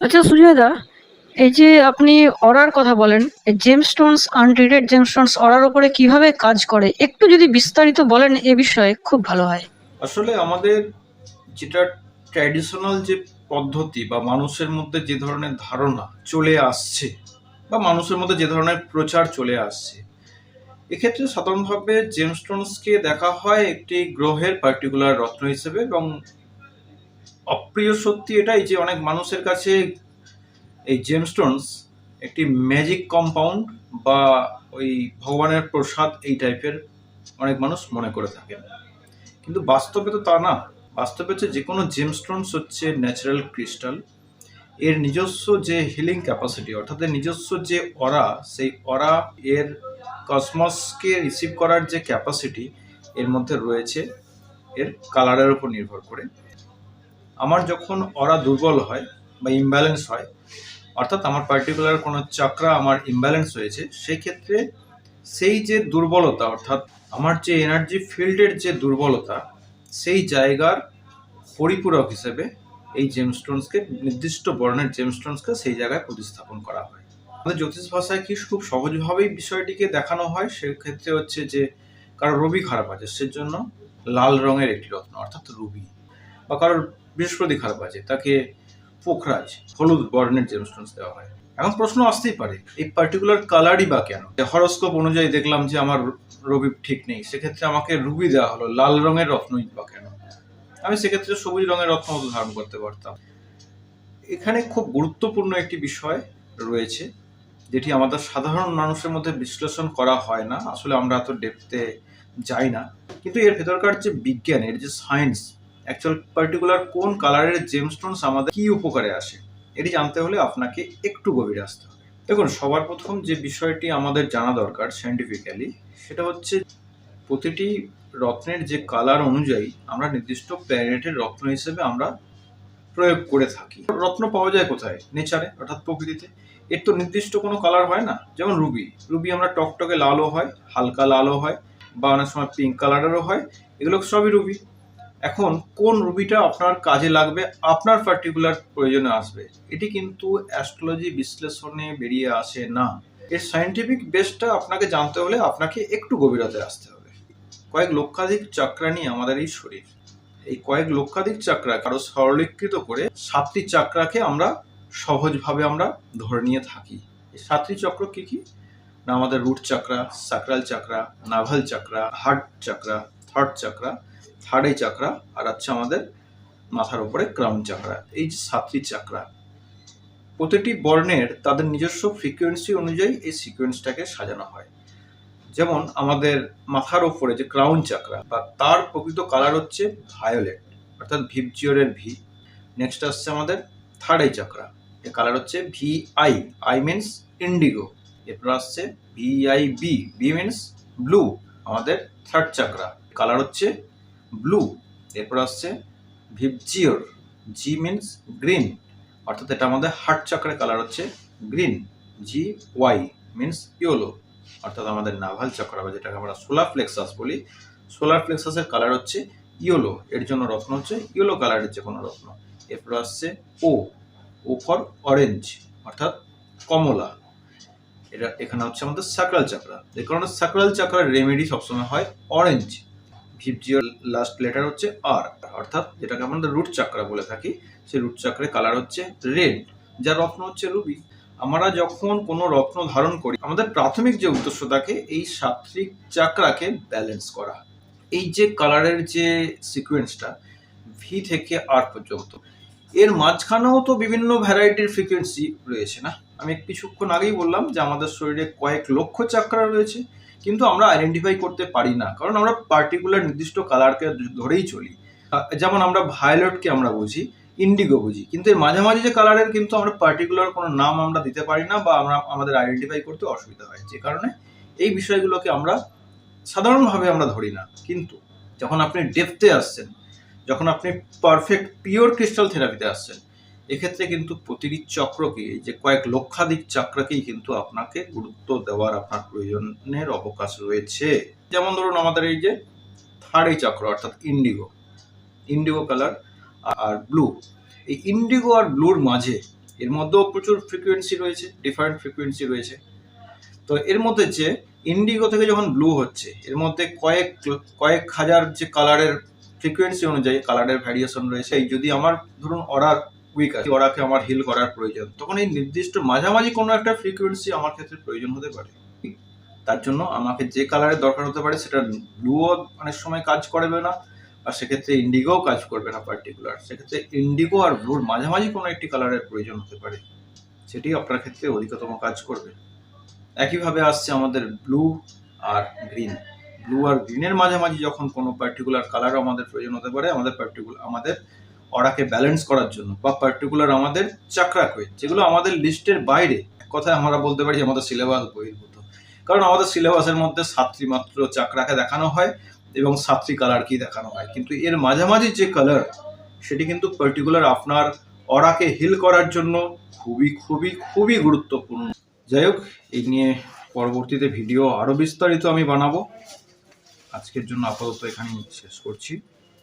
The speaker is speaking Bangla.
আচ্ছা সুজয়দা এই যে আপনি অরার কথা বলেন জেমস্টোনস আনট্রিটেড জেমস্টোনস অরার উপরে কীভাবে কাজ করে? একটু যদি বিস্তারিত বলেন এ বিষয়ে, খুব ভালো হয়। আসলে আমাদের যেটা ট্র্যাডিশনাল যে পদ্ধতি বা মানুষের মধ্যে যে ধরনের ধারণা চলে আসছে, বা মানুষের মধ্যে যে ধরনের প্রচার চলে আসছে, এক্ষেত্রে সাধারণভাবে জেমস্টোনসকে দেখা হয় একটি গ্রহের পার্টিকুলার রত্ন হিসেবে এবং অপ্রিয় সত্যি এটাই যে অনেক মানুষের কাছে এই জেমস্টোনস একটি ম্যাজিক কম্পাউন্ড বা ওই ভগবানের প্রসাদ এই টাইপের অনেক মানুষ মনে করে থাকেন। কিন্তু বাস্তবে তো তা না। বাস্তবে হচ্ছে যে কোনো জেমস্টোনস হচ্ছে ন্যাচারাল ক্রিস্টাল এর নিজস্ব যে হিলিং ক্যাপাসিটি অর্থাৎ এর নিজস্ব যে অরা সেই অরা এর কসমসকে রিসিভ করার যে ক্যাপাসিটি এর মধ্যে রয়েছে, এর কালারের উপর নির্ভর করে। আমার যখন অরা দুর্বল হয় বা ইমব্যালেন্স হয়, অর্থাৎ আমার পার্টিকুলার কোনো চাকরা আমার ইমব্যালেন্স হয়েছে সেই ক্ষেত্রে সেই যে দুর্বলতা, অর্থাৎ আমার যে এনার্জি ফিল্ডের যে দুর্বলতা, সেই জায়গার পরিপূরক হিসেবে এই জেমস্টোনসকে নির্দিষ্ট বর্ণের জেমস্টোনসকে সেই জায়গায় প্রতিস্থাপন করা হয়। আমাদের জ্যোতিষ ভাষায় কি খুব সহজভাবেই বিষয়টিকে দেখানো হয়? সেক্ষেত্রে হচ্ছে যে কারও রবি খারাপ আছে, সেজন্য লাল রঙের একটি রত্ন, অর্থাৎ রুবি। বা কারোর বৃহস্পতি খারাপ আছে, তাকে পোখরাজ, হলুদ বর্ণের জেমস্টোনস দেওয়া হয়। এখন প্রশ্ন আসতেই পারে, এই পার্টিকুলার কালারই বা কেন? হরস্কোপ অনুযায়ী দেখলাম যে আমার রবি ঠিক নেই, সেক্ষেত্রে আমাকে রুবি দেওয়া হলো, লাল রঙের রত্নই বা কেন? আমি সেক্ষেত্রে সবুজ রঙের রত্ন ধারণ করতে পারতাম। এখানে খুব গুরুত্বপূর্ণ একটি বিষয় রয়েছে, যেটি আমাদের সাধারণ মানুষের মধ্যে বিশ্লেষণ করা হয় না। আসলে আমরা এত ডেপতে যাই না। কিন্তু এর ভেতরকার যে বিজ্ঞান, এর যে সায়েন্স অ্যাকচুয়াল পার্টিকুলার কোন কালারের জেমস্টোনস আমাদের কি উপকারে আসে, এটি জানতে হলে আপনাকে একটু গভীরে আসতে হবে। দেখুন, সবার প্রথম যে বিষয়টি আমাদের জানা দরকার সায়েন্টিফিক্যালি সেটা হচ্ছে প্রতিটি রত্নের যে কালার অনুযায়ী আমরা নির্দিষ্ট প্ল্যানেটের রত্ন হিসেবে আমরা প্রয়োগ করে থাকি। রত্ন পাওয়া যায় কোথায়? নেচারে অর্থাৎ প্রকৃতিতে। এর তো নির্দিষ্ট কোনো কালার হয় না। যেমন রুবি রুবি আমরা টকটকে লালও হয়, হালকা লালও হয়, বা অনেক সময় পিঙ্ক কালারেরও হয়, এগুলো সবই রুবি এখন কোন রুবিটা আপনার কাজে লাগবে, আপনার পার্টিকুলার প্রয়োজনে আসবে। এটি কিন্তু অ্যাস্ট্রোলজি বিশ্লেষণে বেরিয়ে আসে না। এর সায়েন্টিফিক বেসটা আপনাকে জানতে হলে আপনাকে একটু গভীরতায় আসতে হবে। কয়েক লক্ষাধিক চাকরা নিয়ে আমাদের এই শরীর। এই কয়েক লক্ষাধিক চাকরা কারও সরলীকৃত করে সাতটি চাকরাকে আমরা সহজভাবে আমরা ধরে নিয়ে থাকি। এই সাতটি চক্র কি কি? না, আমাদের root chakra sacral chakra navel chakra heart chakra third chakra third এই চাকরা আর হচ্ছে আমাদের মাথার উপরে ক্রাউন চাকরা এই যে সাতটি চাকরা প্রতিটি বর্ণের তাদের নিজস্ব ফ্রিকোয়েন্সি অনুযায়ী এই সিকোয়েন্সটাকে সাজানো হয়। যেমন আমাদের মাথার ওপরে যে ক্রাউন চাকরা বা তার প্রকৃত কালার হচ্ছে ভায়োলেট অর্থাৎ ভিপজিওরের ভি। নেক্সট আসছে আমাদের থার্ড আই চাকরা এর কালার হচ্ছে V I I means indigo এরপর আসছে V I B B means blue আমাদের থার্ড চাকরা কালার হচ্ছে ব্লু, এরপর আসছে ভিপজিওর জি মিনস গ্রিন অর্থাৎ এটা আমাদের হার্ট চক্রের কালার হচ্ছে green G Y means yellow অর্থাৎ আমাদের নাভাল চক্র বা যেটাকে আমরা সোলার ফ্লেক্সাস বলি সোলার ফ্লেক্সাসের কালার হচ্ছে ইয়েলো এর জন্য রত্ন হচ্ছে ইয়েলো কালারের যে কোনো রত্ন। এরপর আসছে ও ও ফর অরেঞ্জ অর্থাৎ কমলা, এটা এখানে হচ্ছে আমাদের সাকরাল চাকরা এই কারণে সাকরাল চাকরার রেমেডি সবসময় হয় অরেঞ্জ ভিপজিওর লাস্ট লেটার হচ্ছে আর অর্থাৎ যেটাকে আমাদের রুট চাকরা বলে থাকি, সেই রুট চাকরের কালার হচ্ছে রেড যার রত্ন হচ্ছে রুবি আমরা যখন কোনো রত্ন ধারণ করি, আমাদের প্রাথমিক যে উদ্দেশ্য থাকে, এই সাত্বিক চাকরাকে ব্যালেন্স করা। এই যে কালারের যে সিকোয়েন্সটা ভি থেকে আর পর্যন্ত, এর মাঝখানেও তো বিভিন্ন ভ্যারাইটির ফ্রিকোয়েন্সি রয়েছে না? আমি কিছুক্ষণ আগেই বললাম যে আমাদের শরীরে কয়েক লক্ষ চাকরা রয়েছে। কিন্তু আমরা আইডেন্টিফাই করতে পারি না, কারণ আমরা পার্টিকুলার নির্দিষ্ট কালারকে ধরেই চলি। যেমন আমরা ভায়োলেটকে আমরা বুঝি ইন্ডিগো বুঝি, কিন্তু এর মাঝামাঝি যে কালারের কিন্তু আমরা পার্টিকুলার কোনো নাম আমরা দিতে পারি না বা আমরা আমাদের আইডেন্টিফাই করতে অসুবিধা হয়, যে কারণে এই বিষয়গুলোকে আমরা সাধারণভাবে আমরা ধরি না। কিন্তু যখন আপনি ডেপথে আসছেন, যখন আপনি পারফেক্ট পিওর ক্রিস্টাল থেরাপিতে আসছেন এক্ষেত্রে কিন্তু প্রতিটি চক্রকে যে কয়েক লক্ষাধিক চক্রকেই কিন্তু আপনাকে গুরুত্ব দেওয়ার আপনার প্রয়োজনের অবকাশ রয়েছে। যেমন ধরুন আমাদের এই যে থার্ড এই চক্র, অর্থাৎ ইন্ডিগো। ইন্ডিগো কালার আর ব্লু। এই ইন্ডিগো আর ব্লুর মাঝে এর মধ্যেও প্রচুর ফ্রিকোয়েন্সি রয়েছে ডিফারেন্ট ফ্রিকোয়েন্সি রয়েছে। তো এর মধ্যে যে ইন্ডিগো থেকে যখন ব্লু হচ্ছে, এর মধ্যে কয়েক কয়েক হাজার যে কালারের ফ্রিকোয়েন্সি অনুযায়ী, কালারের ভ্যারিয়েশন রয়েছে। এই যদি আমার ধরুন অর্ডার উইক আছে, ওরাকে আমার হিল করার প্রয়োজন। তখন এই নির্দিষ্ট মাঝামাঝি কোনো একটা ফ্রিকোয়েন্সি আমার ক্ষেত্রে প্রয়োজন হতে পারে। তার জন্য আমাকে যে কালারের দরকার হতে পারে, সেটা ব্লুও অনেক সময় কাজ করবে না, আর সেক্ষেত্রে ইন্ডিগোও কাজ করবে না পার্টিকুলার সেক্ষেত্রে ইন্ডিগো আর ব্লুর মাঝামাঝি কোনো একটি কালারের প্রয়োজন হতে পারে। সেটি আপনার ক্ষেত্রে অধিকতম কাজ করবে। একইভাবে আসছে আমাদের ব্লু আর গ্রিন ব্লু আর গ্রিনের মাঝামাঝি যখন কোনো পার্টিকুলার কালার আমাদের প্রয়োজন হতে পারে, আমাদের পার্টিকুলার আমাদের অরাকে ব্যালেন্স করার জন্য, বা পার্টিকুলার আমাদের চাকরা কুইজ যেগুলো আমাদের লিস্টের বাইরে, এক কথায় আমরা বলতে পারি আমাদের সিলেবাস বহির্ভূত কারণ আমাদের সিলেবাসের মধ্যে সাতটি মাত্র চাকরাকে দেখানো হয় এবং সাতটি কি দেখানো হয়। কিন্তু এর মাঝামাঝি যে কালার সেটি কিন্তু পার্টিকুলার আপনার অরাকে হিল করার জন্য খুবই খুবই খুবই গুরুত্বপূর্ণ। যাই হোক, এই নিয়ে পরবর্তীতে ভিডিও আরও বিস্তারিত আমি বানাবো। আজকের জন্য আপাতত এখানেই শেষ করছি।